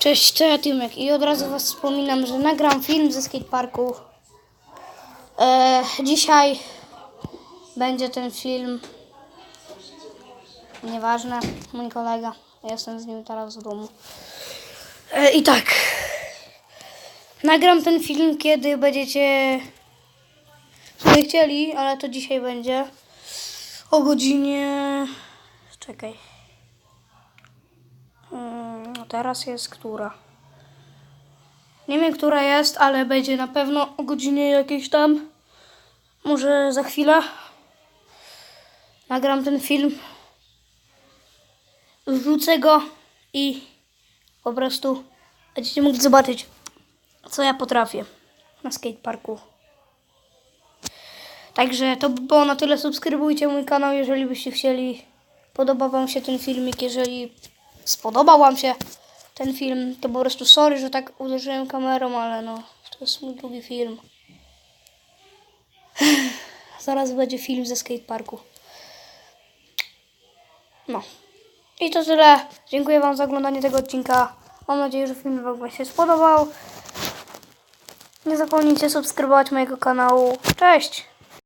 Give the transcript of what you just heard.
Cześć, to ja Tymek i od razu Was wspominam, że nagram film ze skateparku. E, dzisiaj będzie ten film. Nieważne, mój kolega. Ja jestem z nim teraz w domu. E, I tak. Nagram ten film, kiedy będziecie sobie chcieli, ale to dzisiaj będzie o godzinie. Czekaj. Teraz jest która? Nie wiem, która jest, ale będzie na pewno o godzinie jakiejś tam. Może za chwilę. Nagram ten film. Wrzucę go i po prostu będziecie mogli zobaczyć, co ja potrafię na skateparku. Także to by było na tyle. Subskrybujcie mój kanał, jeżeli byście chcieli. Podoba Wam się ten filmik. Jeżeli spodobał Wam się ten film, to po prostu sorry, że tak uderzyłem kamerą, ale no, to jest mój drugi film. Zaraz będzie film ze skateparku. No. I to tyle. Dziękuję Wam za oglądanie tego odcinka. Mam nadzieję, że film Wam się spodobał. Nie zapomnijcie subskrybować mojego kanału. Cześć!